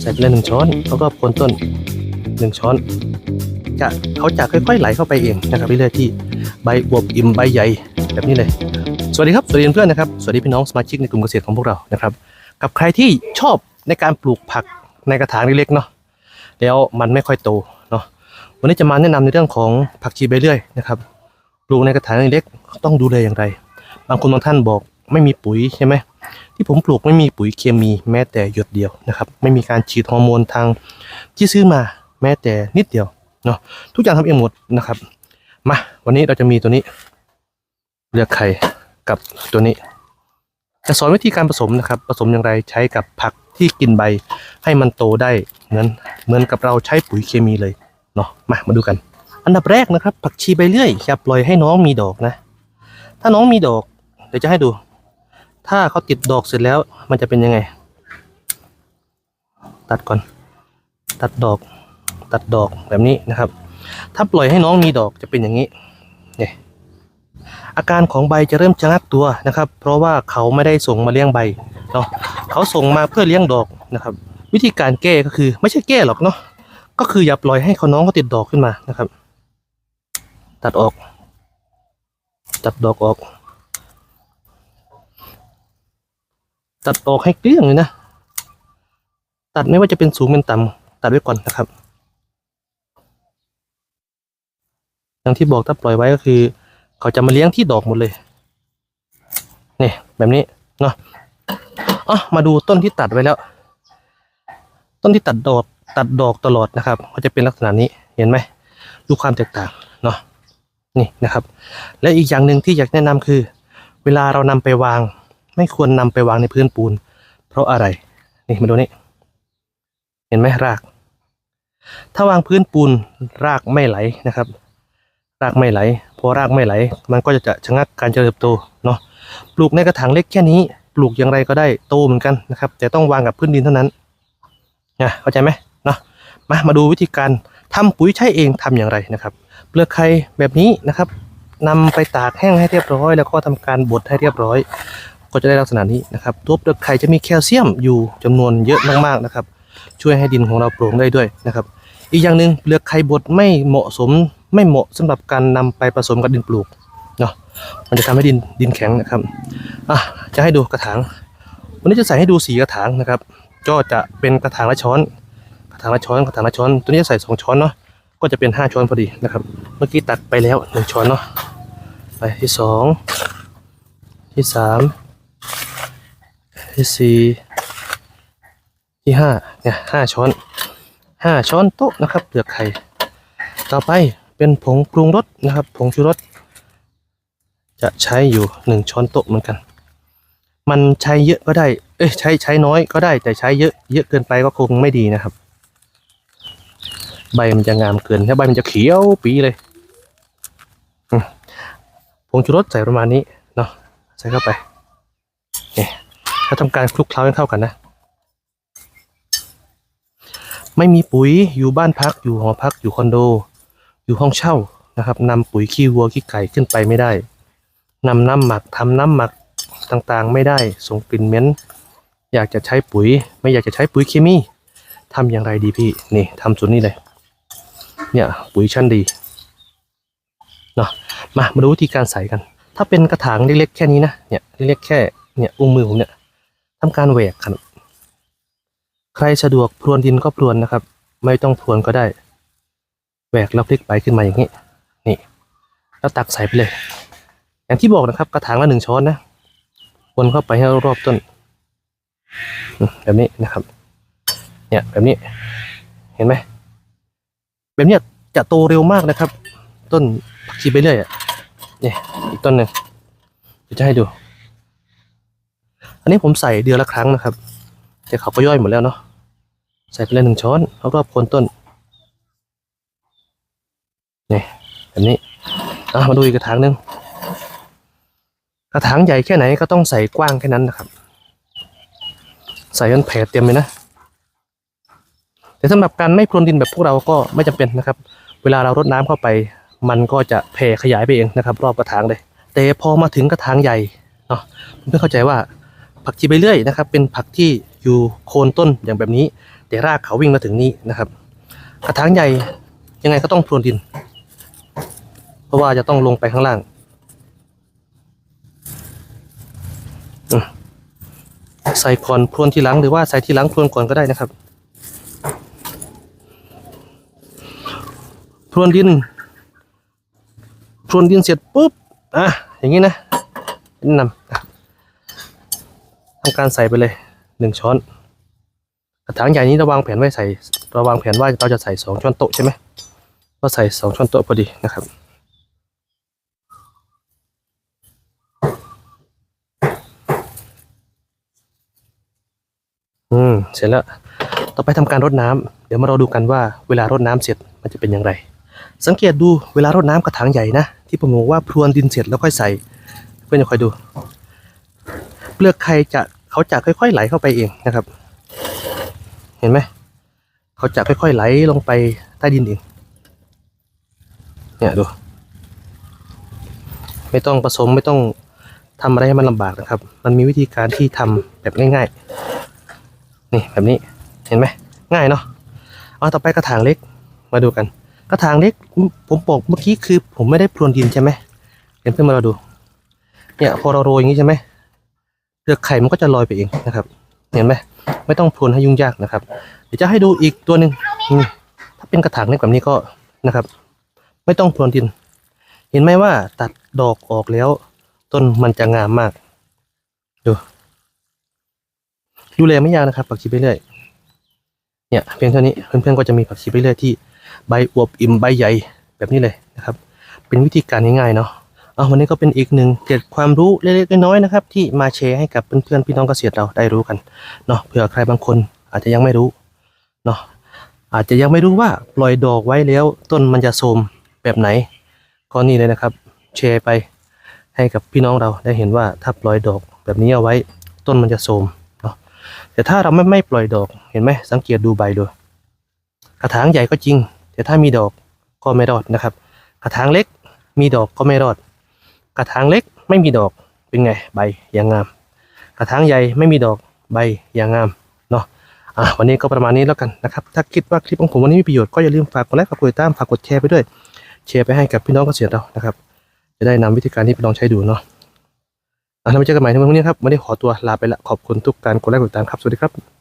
ใส่ไปเลยหนึ่งช้อนแล้วก็โคนต้นหนึ่งช้อน จะเขาจะค่อย ๆ ไหลเข้าไปเองนะครับเรื่อยๆที่ใบอวบอิ่มใบใหญ่แบบนี้เลย สวัสดีครับสวัสดีเพื่อนๆนะครับสวัสดีพี่น้องสมาชิกในกลุ่มเกษตรของพวกเรานะครับกับใครที่ชอบในการปลูกผักในกระถางเล็กๆเนาะแล้วมันไม่ค่อยโตเนาะวันนี้จะมาแนะนำในเรื่องของผักชีใบเลื่อยนะครับปลูกในกระถางเล็กๆต้องดูแลอย่างไร บางคนบางท่านบอกไม่มีปุ๋ยใช่ไหม ที่ผมปลูกไม่มีปุ๋ยเคมีแม้แต่หยดเดียวนะครับ ไม่มีการฉีดฮอร์โมนทางที่ซื้อมาแม้แต่นิดเดียวเนาะทุกอย่างทำเองหมดนะครับ มาวันนี้เราจะมีตัวนี้เลือกไข่กับตัวนี้ จะสอนวิธีการผสมนะครับ ผสมอย่างไรใช้กับผักที่กินใบให้มันโตได้เหมือนเหมือนกับเราใช้ปุ๋ยเคมีเลยเนาะมามาดูกัน อันดับแรกนะครับ ผักชีใบเลื่อยอย่าปล่อยให้น้องมีดอกนะ ถ้าน้องมีดอกเดี๋ยวจะให้ดู ถ้าเขาติดดอกเสร็จแล้ว มันจะเป็นยังไง ตัดก่อน ตัดดอก ตัดดอกแบบนี้นะครับ ถ้าปล่อยให้น้องมีดอกจะเป็นอย่างนี้เนี่ยอาการของใบจะเริ่มชะงักตัวนะครับ เพราะว่าเขาไม่ได้ส่งมาเลี้ยงใบเนาะเขาส่งมาเพื่อเลี้ยงดอกนะครับ วิธีการแก้ก็คือ ไม่ใช่แก้หรอกเนาะก็คืออย่าปล่อยให้เขาน้องเขาติดดอกขึ้นมานะครับ ตัดออก ตัดดอกออก ตัดออกให้เกลี้ยงเลยนะ ตัดไม่ว่าจะเป็นสูงเป็นต่ำตัดไว้ก่อนนะครับ อย่างที่บอกถ้าปล่อยไว้ก็คือ เขาจะมาเลี้ยงที่ดอกหมดเลยนี่แบบนี้เนาะอะมาดูต้นที่ตัดไว้แล้ว ต้นที่ตัดดอกตัดดอกตลอดนะครับเขาจะเป็นลักษณะนี้เห็นไหมดูความแตกต่างเนาะนี่นะครับ และอีกอย่างหนึ่งที่อยากแนะนำคือ เวลาเรานำไปวาง ไม่ควรนำไปวางในพื้นปูน เพราะอะไร นี่มาดูนี่ เห็นไหมราก ถ้าวางพื้นปูนรากไม่ไหลนะครับ รากไม่ไหล พอรากไม่ไหล มันก็จะจะชะงักการเจริญเติบโตเนาะ ปลูกในกระถางเล็กแค่นี้ ปลูกอย่างไรก็ได้โตเหมือนกันนะครับ แต่ต้องวางกับพื้นดินเท่านั้นนะเข้าใจไหมเนาะ มา มาดูวิธีการทำปุ๋ยใช้เองทำอย่างไรนะครับ เปลือกไข่แบบนี้นะครับนำไปตากแห้งให้เรียบร้อย แล้วก็ทำการบดให้เรียบร้อย ก็จะได้ลักษณะนี้นะครับตัวเปลือกไข่จะมีแคลเซียมอยู่จำนวนเยอะมากๆนะครับ ช่วยให้ดินของเราโปร่งได้ด้วยนะครับ อีกอย่างหนึ่งเปลือกไข่บดไม่เหมาะสมไม่เหมาะสำหรับการนำไปผสมกับดินปลูกเนาะมันจะทำให้ดินดินแข็งนะครับอะจะให้ดูกระถางวันนี้จะใส่ให้ดูสีกระถางนะครับ ก็จะเป็นกระถางละช้อน กระถางละช้อนกระถางละช้อน ตัวนี้จะใส่สองช้อนเนาะก็จะเป็นห้าช้อนพอดีนะครับ เมื่อกี้ตักไปแล้วหนึ่งช้อนเนาะไปที่สองที่สาม ที่สี่ที่ห้าเนี่ยห้าช้อนห้าช้อนโต๊ะนะครับเปลือกไข่ ต่อไปเป็นผงปรุงรสนะครับ ผงชูรสจะใช้อยู่หนึ่งช้อนโต๊ะเหมือนกัน มันใช้เยอะก็ได้ เอ้ยใช้ใช้น้อยก็ได้แต่ใช้เยอะเยอะเกินไปก็คงไม่ดีนะครับ ใบมันจะงามเกินถ้าใบมันจะเขียวปีเลยผงชูรสใส่ประมาณนี้เนาะใส่เข้าไปเนี่ย ถ้าทำการคลุกเคล้าให้เข้ากันนะ ไม่มีปุ๋ยอยู่บ้านพักอยู่หอพักอยู่คอนโด อยู่ห้องเช่านะครับนำปุ๋ยขี้วัวขี้ไก่ขึ้นไปไม่ได้นำน้ำหมักทำน้ำหมักต่างๆ ไม่ได้ส่งกลิ่นเหม็นอยากจะใช้ปุ๋ย ไม่อยากจะใช้ปุ๋ยเคมีทำอย่างไรดีพี่นี่ทำส่วนนี้เลยเนี่ยปุ๋ยชั้นดีเนาะมามาดูวิธีการใส่กัน ถ้าเป็นกระถางเล็กๆแค่นี้นะเนี่ยเล็กๆแค่เนี่ยอุ้งมือผมเนี่ย ทำการแหวกครับ ใครสะดวกพรวนดินก็พรวนนะครับ ไม่ต้องพรวนก็ได้ แหวกแล้วพลิกไปขึ้นมาอย่างนี้ นี่ แล้วตักใส่ไปเลย อย่างที่บอกนะครับ กระถางละหนึ่งช้อนนะ วนเข้าไปให้รอบต้น แบบนี้นะครับ เนี่ยแบบนี้ เห็นไหม แบบนี้จะโตเร็วมากนะครับ ต้นผักชีไปเรื่อยอะเนี่ยอีกต้นหนึ่งจะให้ดู อันนี้ผมใส่เดือนละครั้งนะครับ แต่เขาก็ย่อยหมดแล้วเนาะใส่ไปเลยหนึ่งช้อนรอบๆโคนต้นนี่แบบนี้อะมาดูอีกกระถางหนึ่งกระถางใหญ่แค่ไหนก็ต้องใส่กว้างแค่นั้นนะครับ ใส่จนแผ่เต็มเลยนะแต่สำหรับการไม่พรวนดินแบบพวกเราก็ไม่จำเป็นนะครับ เวลาเรารดน้ำเข้าไป มันก็จะแผ่ขยายไปเองนะครับ รอบกระถางเลย แต่พอมาถึงกระถางใหญ่เนาะผมเพิ่งเข้าใจว่า ผักชีใบเลื่อยนะครับ เป็นผักที่อยู่โคนต้นอย่างแบบนี้ แต่รากเขาวิ่งมาถึงนี่นะครับ กระถางใหญ่ยังไงก็ต้องพรวนดิน เพราะว่าจะต้องลงไปข้างล่างใส่ก่อนพรวนทีหลังหรือว่าใส่ทีหลังพรวนก่อนก็ได้นะครับ พรวนดิน พรวนดินเสร็จปุ๊บอะอย่างนี้นะแนะนำ ทำการใส่ไปเลยหนึ่งช้อน กระถางใหญ่นี้เราวางแผนไว้ใส่เราวางแผนว่าเราจะใส่สองช้อนโต๊ะใช่ไหมก็ใส่สองช้อนโต๊ะพอดีนะครับอืมเสร็จแล้ว ต่อไปทำการรดน้ำเดี๋ยวมาเราดูกันว่าเวลารดน้ำเสร็จมันจะเป็นอย่างไร สังเกตดูเวลารดน้ำกระถางใหญ่นะ ที่ผมบอกว่าพรวนดินเสร็จแล้วค่อยใส่ เพื่อนจะคอยดู เลือกไข่จะเขาจะค่อยๆไหลเข้าไปเองนะครับ เห็นไหมเขาจะค่อยๆไหลลงไปใต้ดินเองเนี่ยดู ไม่ต้องผสมไม่ต้องทำอะไรให้มันลำบากนะครับ มันมีวิธีการที่ทำแบบง่ายๆ นี่แบบนี้ เห็นไหมง่ายเนาะ เอาต่อไปกระถางเล็ก มาดูกัน กระถางเล็ก ผมบอกเมื่อกี้คือ ผมไม่ได้พรวนดินใช่ไหมเดี๋ยวเพื่อนมาเราดู เนี่ยพอเราโรยอย่างนี้ใช่ไหม ลือกไข่มันก็จะลอยไปเองนะครับ เห็นไหมไม่ต้องพรวนให้ยุ่งยากนะครับ เดี๋ยวจะให้ดูอีกตัวหนึ่งนี่ถ้าเป็นกระถางเล็กแบบนี้ก็นะครับ ไม่ต้องพรวนดิน เห็นไหมว่าตัดดอกออกแล้ว ต้นมันจะงามมาก ดูดูแลไม่ยากนะครับผักชีไปเรื่อยเนี่ยเพียงเท่านี้เพื่อนๆก็จะมีผักชีไปเรื่อยที่ใบอวบอิ่มใบใหญ่แบบนี้เลยนะครับ เป็นวิธีการง่ายๆเนาะ เอาวันนี้ก็เป็นอีกหนึ่งเกร็ดความรู้เล็กๆน้อยๆนะครับ ที่มาแชร์ให้กับเพื่อนๆพี่น้องเกษตรเราได้รู้กันเนาะเผื่อใครบางคนอาจจะยังไม่รู้เนาะอาจจะยังไม่รู้ว่าปล่อยดอกไว้แล้วต้นมันจะโทมแบบไหน ก็นี่เลยนะครับแชร์ไปให้กับพี่น้องเราได้เห็นว่าถ้าปล่อยดอกแบบนี้เอาไว้ต้นมันจะโทมเนาะแต่ถ้าเราไม่ไม่ปล่อยดอกเห็นไหมสังเกตดูใบดูกระถางใหญ่ก็จริง แต่ถ้ามีดอกก็ไม่รอดนะครับ กระถางเล็กมีดอกก็ไม่รอด กระถางเล็กไม่มีดอกเป็นไงใบอย่างงาม กระถางใหญ่ไม่มีดอกใบอย่างงามเนาะอะวันนี้ก็ประมาณนี้แล้วกันนะครับ ถ้าคิดว่าคลิปของผมวันนี้มีประโยชน์ก็อย่าลืมฝากกดไลค์ฝากกดติดตามฝากกดแชร์ไปด้วยแชร์ไปให้กับพี่น้องเกษตรเรานะครับ จะได้นำวิธีการนี้ไปลองใช้ดูเนาะอะแล้วมาเจอกันใหม่ในวันพรุ่งนี้ครับวันนี้ขอตัวลาไปละขอบคุณทุกการกดไลค์กดติดตามครับสวัสดีครับ